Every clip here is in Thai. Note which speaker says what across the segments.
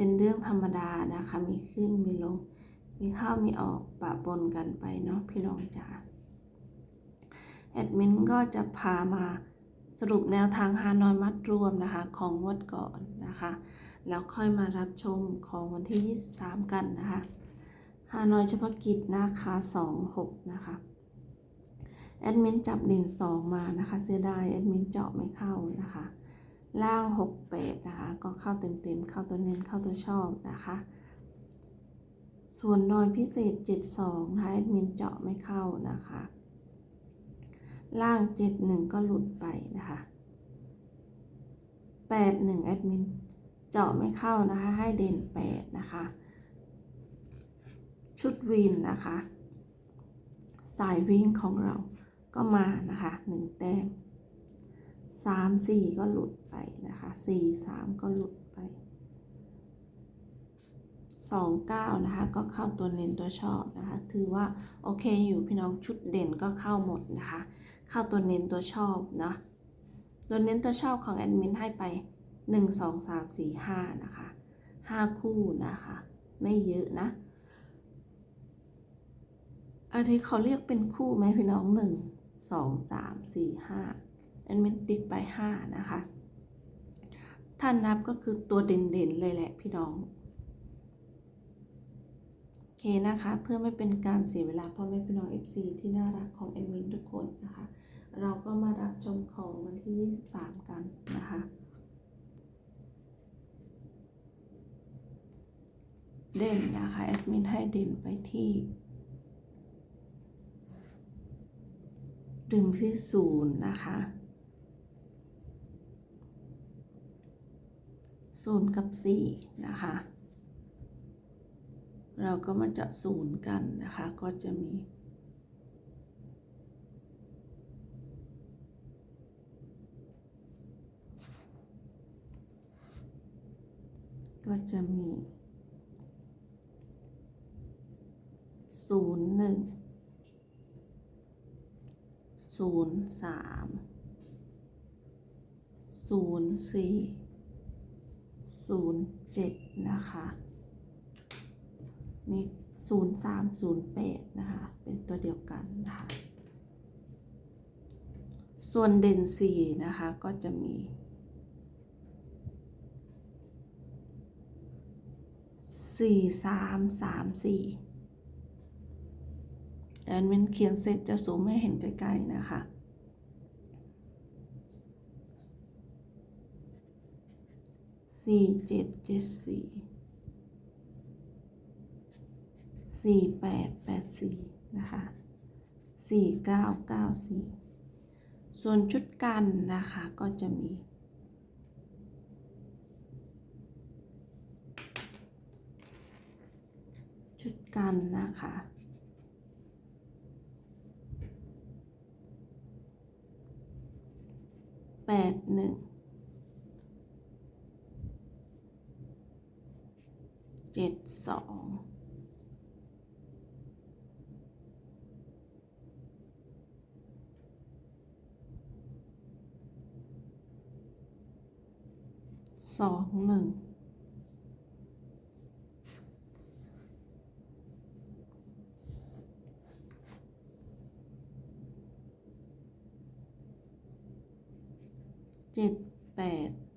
Speaker 1: เป็นเรื่องธรรมดานะคะ มีขึ้นมีลง มีเข้ามีออกปะปนกันไปเนาะพี่น้องจ๋าแอดมินก็จะพามาสรุปแนวทางฮานอยมัดรวมนะคะของงวดก่อนนะคะ แล้วค่อยมารับชมของวันที่ 23 กันนะคะฮานอยเฉพาะกิจนะคะ26 นะคะแอดมินจับเด่น2มานะคะ เสียดายแอดมินเจาะไม่เข้านะคะ ล่าง 68 นะคะ ก็เข้าเต็มๆ เข้าตัวเน้นเข้าตัวชอบนะคะ ส่วนนอยพิเศษ 72 นะคะแอดมินเจาะไม่เข้านะคะ ล่าง 71 ก็หลุดไปนะคะ 81 แอดมินเจาะไม่เข้านะคะ ให้เด่น 8 นะคะ ชุดวินนะคะ สายวิ่งของเราก็มานะคะ 1 แต้ม 3 4ก็หลุดไปนะคะ4 3ก็หลุดไป2 9นะคะก็เข้าตัวเน้นตัวชอบนะคะถือว่าโอเคอยู่พี่น้องชุดเด่นก็เข้าหมดนะคะเข้าตัวเน้นตัวชอบนะตัวเน้นตัวชอบของแอดมินให้ไป1 2 3 4 5นะคะ5คู่นะคะไม่เยอะนะอันนี้เขาเรียกเป็นคู่ไหมพี่น้อง1 2 3 4 5 แอดมินติ๊กไป5นะคะ ถ้านับก็คือตัวเด่นๆเลยแหละพี่น้องโอเคนะคะ เพื่อไม่เป็นการเสียเวลาพ่อแม่พี่น้อง FC ที่น่ารักของแอดมินทุกคนนะคะ เราก็มารับชมของวันที่ 23 กันนะคะเด่นนะคะแอดมินให้เด่นไปที่ดึงที่ศูนย์นะคะ ศูนย์กับสี่นะคะ เราก็มาเจาะศูนย์กันนะคะ ก็จะมีก็จะมี ศูนย์หนึ่ง ศูนย์สาม ศูนย์สี่ ศูนย์เจ็ดนะคะ นี่ศูนย์สามศูนย์แปดนะคะ เป็นตัวเดียวกันนะคะ ส่วนเด่นสี่นะคะ ก็จะมีสี่สามสามสี่แอนเวนเขียนเสร็จจะสูมให้เห็นใกล้ๆนะคะ สี่เจ็ดเจ็ดสี่สี่แปดแปดสี่นะคะสี่เก้าเก้าสี่ส่วนชุดกันนะคะก็จะมีชุดกันนะคะแปดหนึ่ง เจ็ดสองสองหนึ่งเจ็ดแปด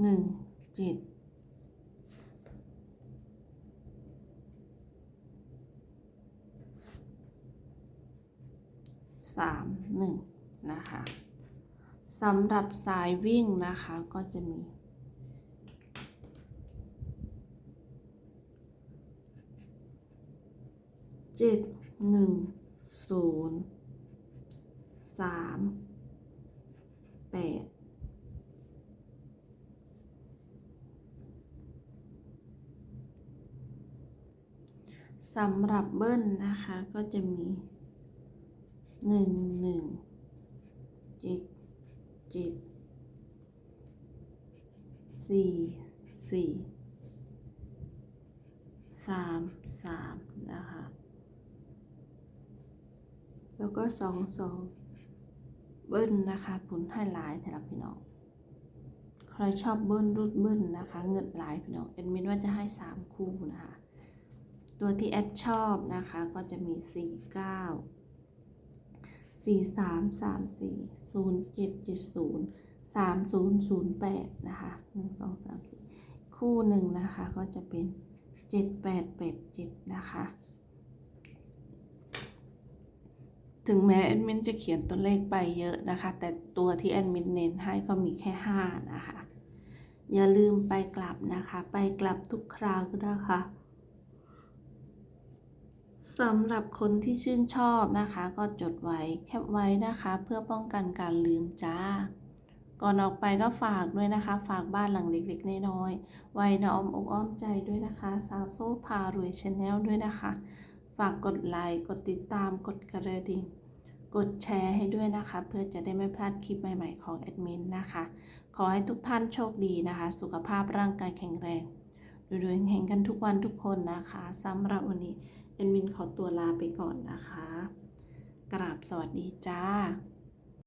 Speaker 1: หนึ่งเจ็ดสามหนึ่งนะคะสำหรับสายวิ่งนะคะก็จะมีเจ็ดหนึ่งศูนย์สามแปด สำหรับเบิ้ลนะคะก็จะมีหนึ่งหนึ่งเจ็ดเจ็ดสี่สี่สามสามนะคะ แล้วก็สองสองเบิ้ลนะคะผลให้หลายแต่ละพี่น้อง ใครชอบเบิ้ลรูดเบิ้ลนะคะ เงินหลายพี่น้องเอ็นมินว่าจะให้สามคู่นะคะ ตัวที่แอดชอบนะคะก็จะมีสี่เก้าสี่สามสามสี่ศูนย์เจ็ดเจ็ดศูนย์สามศูนย์ศูนย์แปดนะคะหนึ่งสองสามสี่คู่หนึ่งนะคะก็จะเป็นเจ็ดแปดแปดเจ็ดนะคะ ถึงแม้แอดมินจะเขียนตัวเลขไปเยอะนะคะ แต่ตัวที่แอดมินเน้นให้ก็มีแค่ 5 นะคะ อย่าลืมไปกลับนะคะ ไปกลับทุกคราวก็ได้ค่ะ สำหรับคนที่ชื่นชอบนะคะ ก็จดไว้แคปไว้นะคะ เพื่อป้องกันการลืมจ้า ก่อนออกไปก็ฝากด้วยนะคะ ฝากบ้านหลังเล็กๆน้อยๆไว้นอ้อมอกอ้อมใจด้วยนะคะ สาวโซ่พารวยชาแนลด้วยนะคะ ฝากกดไลค์กดติดตามกดกระดิ่งกดแชร์ให้ด้วยนะคะ เพื่อจะได้ไม่พลาดคลิปใหม่ๆของแอดมินนะคะ ขอให้ทุกท่านโชคดีนะคะ สุขภาพร่างกายแข็งแรงรวยๆเฮงกันทุกวันทุกคนนะคะสำหรับวันนี้ แอดมินขอตัวลาไปก่อนนะคะ กราบสวัสดีจ้า